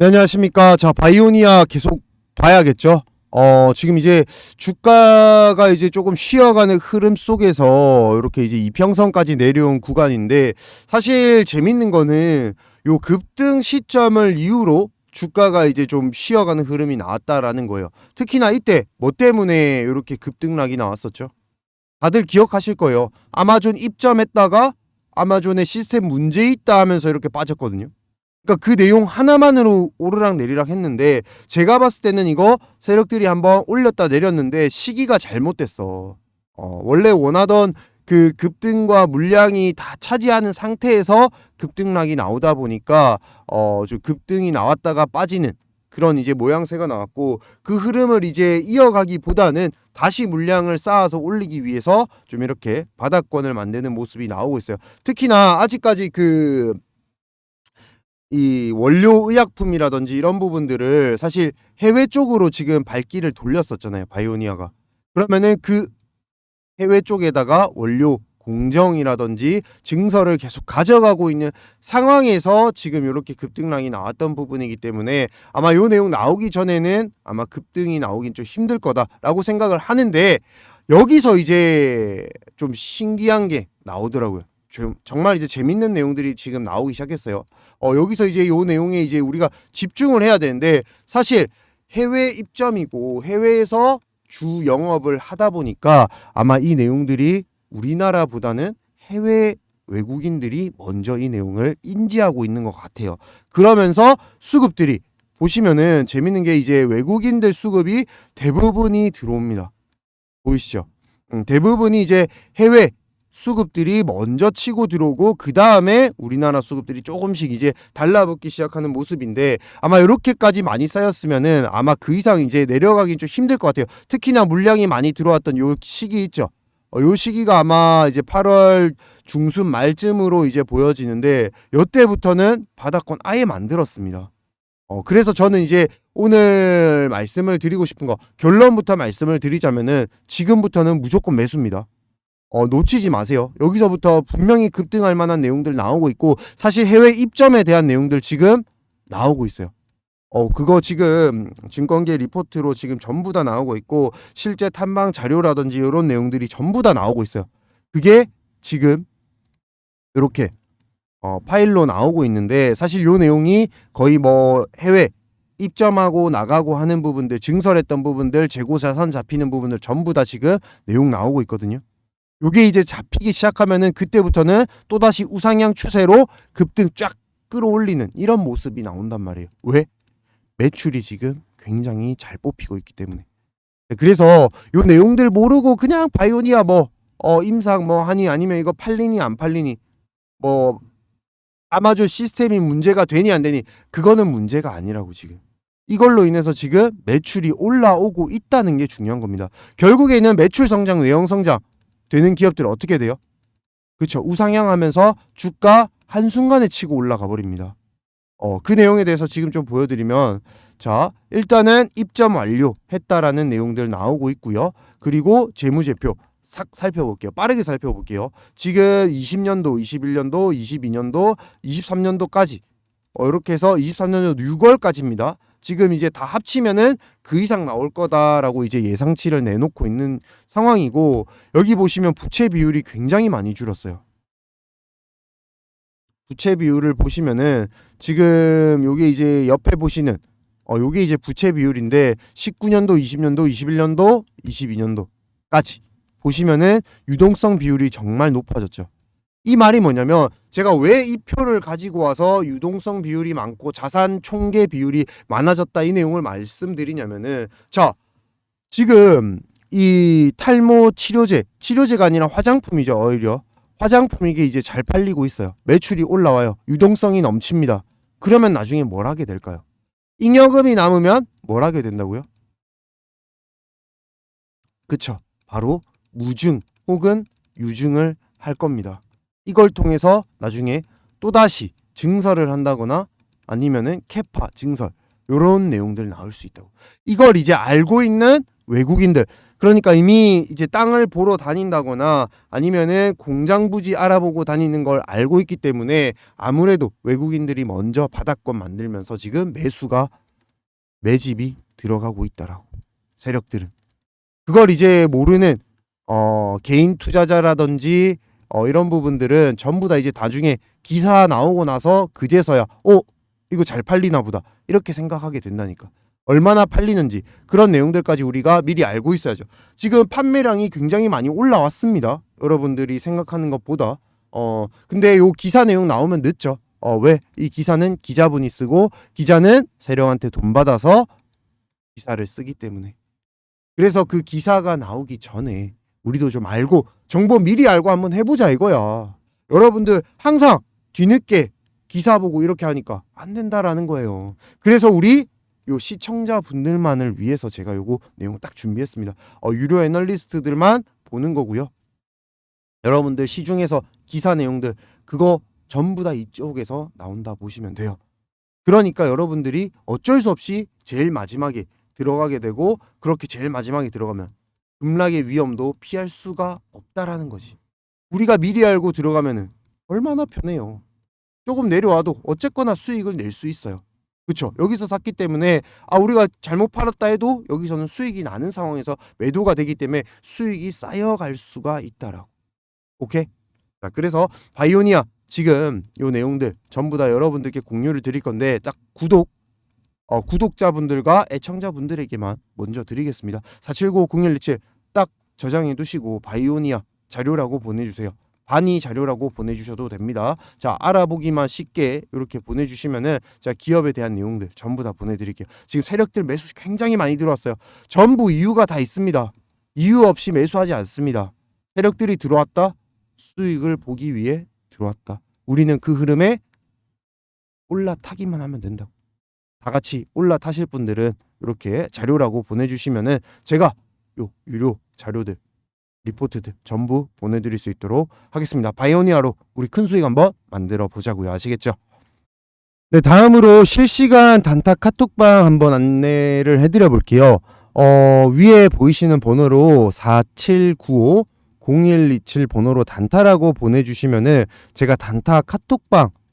네, 안녕하십니까. 자, 바이오니아 계속 봐야겠죠. 어, 지금 이제 주가가 이제 조금 쉬어가는 흐름 속에서 이렇게 이제 이평선까지 내려온 구간인데 사실 재밌는 거는 요 급등 시점을 이유로 주가가 이제 좀 쉬어가는 흐름이 나왔다라는 거예요. 특히나 이때 뭐 때문에 이렇게 급등락이 나왔었죠? 다들 기억하실 거예요. 아마존 입점했다가 아마존의 시스템 문제 있다 하면서 이렇게 빠졌거든요. 그러니까 그 내용 하나만으로 오르락 내리락 했는데 제가 봤을 때는 이거 세력들이 한번 올렸다 내렸는데 시기가 잘못됐어. 어, 원래 원하던 그 급등과 물량이 다 차지하는 상태에서 급등락이 나오다 보니까 어, 좀 급등이 나왔다가 빠지는 그런 이제 모양새가 나왔고 그 흐름을 이제 이어가기보다는 다시 물량을 쌓아서 올리기 위해서 좀 이렇게 바닥권을 만드는 모습이 나오고 있어요. 특히나 아직까지 그 이 원료 의약품이라든지 이런 부분들을 사실 해외 쪽으로 지금 발길을 돌렸었잖아요. 바이오니아가. 그러면은 그 해외 쪽에다가 원료 공정이라든지 증서를 계속 가져가고 있는 상황에서 지금 이렇게 급등락이 나왔던 부분이기 때문에 아마 요 내용 나오기 전에는 아마 급등이 나오긴 좀 힘들 거다라고 생각을 하는데 여기서 이제 좀 신기한 게 나오더라고요. 좀 정말 이제 재밌는 내용들이 지금 나오기 시작했어요. 어, 여기서 이제 요 내용에 이제 우리가 집중을 해야 되는데 사실 해외 입점이고 해외에서 주 영업을 하다 보니까 아마 이 내용들이 우리나라보다는 해외 외국인들이 먼저 이 내용을 인지하고 있는 것 같아요. 그러면서 수급들이 보시면은 재밌는 게 이제 외국인들 수급이 대부분이 들어옵니다. 보이시죠? 음, 대부분이 이제 해외 수급들이 먼저 치고 들어오고 그 다음에 우리나라 수급들이 조금씩 이제 달라붙기 시작하는 모습인데 아마 이렇게까지 많이 쌓였으면은 아마 그 이상 이제 내려가긴 좀 힘들 것 같아요. 특히나 물량이 많이 들어왔던 요 시기 있죠. 어, 요 시기가 아마 이제 8월 중순 말쯤으로 이제 보여지는데 요때부터는 바닥권 아예 만들었습니다. 어, 그래서 저는 이제 오늘 말씀을 드리고 싶은 거 결론부터 말씀을 드리자면은 지금부터는 무조건 매수입니다. 어, 놓치지 마세요. 여기서부터 분명히 급등할 만한 내용들 나오고 있고 사실 해외 입점에 대한 내용들 지금 나오고 있어요. 어, 그거 지금 증권계 리포트로 지금 전부 다 나오고 있고 실제 탐방 자료라든지 이런 내용들이 전부 다 나오고 있어요. 그게 지금 이렇게 어, 파일로 나오고 있는데 사실 요 내용이 거의 뭐 해외 입점하고 나가고 하는 부분들 증설했던 부분들 재고 자산 잡히는 부분들 전부 다 지금 내용 나오고 있거든요. 요게 이제 잡히기 시작하면은 그때부터는 또다시 우상향 추세로 급등 쫙 끌어올리는 이런 모습이 나온단 말이에요. 왜? 매출이 지금 굉장히 잘 뽑히고 있기 때문에. 네, 그래서 요 내용들 모르고 그냥 바이오니아 뭐 어, 임상 뭐 하니 아니면 이거 팔리니 안 팔리니 뭐 아마존 시스템이 문제가 되니 안 되니 그거는 문제가 아니라고 지금. 이걸로 인해서 지금 매출이 올라오고 있다는 게 중요한 겁니다. 결국에는 매출 성장, 외형 성장 되는 기업들 어떻게 돼요? 그렇죠. 우상향하면서 주가 한순간에 치고 올라가 버립니다. 어, 그 내용에 대해서 지금 좀 보여드리면 자 일단은 입점 완료했다라는 내용들 나오고 있고요. 그리고 재무제표 싹 살펴볼게요. 빠르게 살펴볼게요. 지금 20년도, 21년도, 22년도, 23년도까지 어, 이렇게 해서 23년도 6월까지입니다. 지금 이제 다 합치면은 그 이상 나올 거다라고 이제 예상치를 내놓고 있는 상황이고 여기 보시면 부채 비율이 굉장히 많이 줄었어요. 부채 비율을 보시면은 지금 요게 이제 옆에 보시는 어 요게 이제 부채 비율인데 19년도, 20년도, 21년도, 22년도까지 보시면은 유동성 비율이 정말 높아졌죠. 이 말이 뭐냐면 제가 왜 이 표를 가지고 와서 유동성 비율이 많고 자산 총계 비율이 많아졌다 이 내용을 말씀드리냐면은 자 지금 이 탈모 치료제 치료제가 아니라 화장품이죠 오히려. 화장품 이게 이제 잘 팔리고 있어요. 매출이 올라와요. 유동성이 넘칩니다. 그러면 나중에 뭘 하게 될까요? 잉여금이 남으면 뭘 하게 된다고요? 그쵸. 바로 무증 혹은 유증을 할 겁니다 이걸 통해서 나중에 또다시 증설을 한다거나 아니면은 캐파 증설 요런 내용들 나올 수 있다고. 이걸 이제 알고 있는 외국인들 그러니까 이미 이제 땅을 보러 다닌다거나 아니면은 공장 부지 알아보고 다니는 걸 알고 있기 때문에 아무래도 외국인들이 먼저 바닥권 만들면서 지금 매수가 매집이 들어가고 있다라고 세력들은 그걸 이제 모르는 어 개인 투자자라든지 어 이런 부분들은 전부 다 이제 나중에 기사 나오고 나서 그제서야 어 이거 잘 팔리나 보다. 이렇게 생각하게 된다니까. 얼마나 팔리는지 그런 내용들까지 우리가 미리 알고 있어야죠. 지금 판매량이 굉장히 많이 올라왔습니다. 여러분들이 생각하는 것보다. 어 근데 요 기사 내용 나오면 늦죠. 어 왜? 이 기사는 기자분이 쓰고 기자는 세력한테 돈 받아서 기사를 쓰기 때문에. 그래서 그 기사가 나오기 전에 우리도 좀 알고 정보 미리 알고 한번 해보자 이거야. 여러분들 항상 뒤늦게 기사 보고 이렇게 하니까 안 된다라는 거예요. 그래서 우리 요 시청자분들만을 위해서 제가 요거 내용 딱 준비했습니다. 어, 유료 애널리스트들만 보는 거고요. 여러분들 시중에서 기사 내용들 그거 전부 다 이쪽에서 나온다 보시면 돼요. 그러니까 여러분들이 어쩔 수 없이 제일 마지막에 들어가게 되고 그렇게 제일 마지막에 들어가면 급락의 위험도 피할 수가 없다라는 거지. 우리가 미리 알고 들어가면은 얼마나 편해요. 조금 내려와도 어쨌거나 수익을 낼 수 있어요. 그렇죠. 여기서 샀기 때문에 아 우리가 잘못 팔았다 해도 여기서는 수익이 나는 상황에서 매도가 되기 때문에 수익이 쌓여갈 수가 있다라고. 오케이? 자, 그래서 바이오니아 지금 요 내용들 전부 다 여러분들께 공유를 드릴 건데 딱 구독 어, 구독자분들과 애청자분들에게만 먼저 드리겠습니다. 479-0127 딱 저장해 두시고 바이오니아 자료라고 보내주세요. 반이 자료라고 보내주셔도 됩니다. 자 알아보기만 쉽게 이렇게 보내주시면은 자 기업에 대한 내용들 전부 다 보내드릴게요. 지금 세력들 매수 굉장히 많이 들어왔어요. 전부 이유가 다 있습니다. 이유 없이 매수하지 않습니다. 세력들이 들어왔다 수익을 보기 위해 들어왔다. 우리는 그 흐름에 올라타기만 하면 된다고. 다 같이 올라타실 분들은 이렇게 자료라고 보내주시면은 제가 요 유료 자료들 리포트들 전부 보내드릴 수 있도록 하겠습니다. 바이오니아로 우리 큰 수익 한번 만들어 보자고요. 아시겠죠? 네, 다음으로 실시간 단타 카톡방 한번 안내를 해드려 볼게요. 어, 위에 보이시는 번호로 4795 0127 번호로 단타라고 보내주시면은 제가 단타 카톡방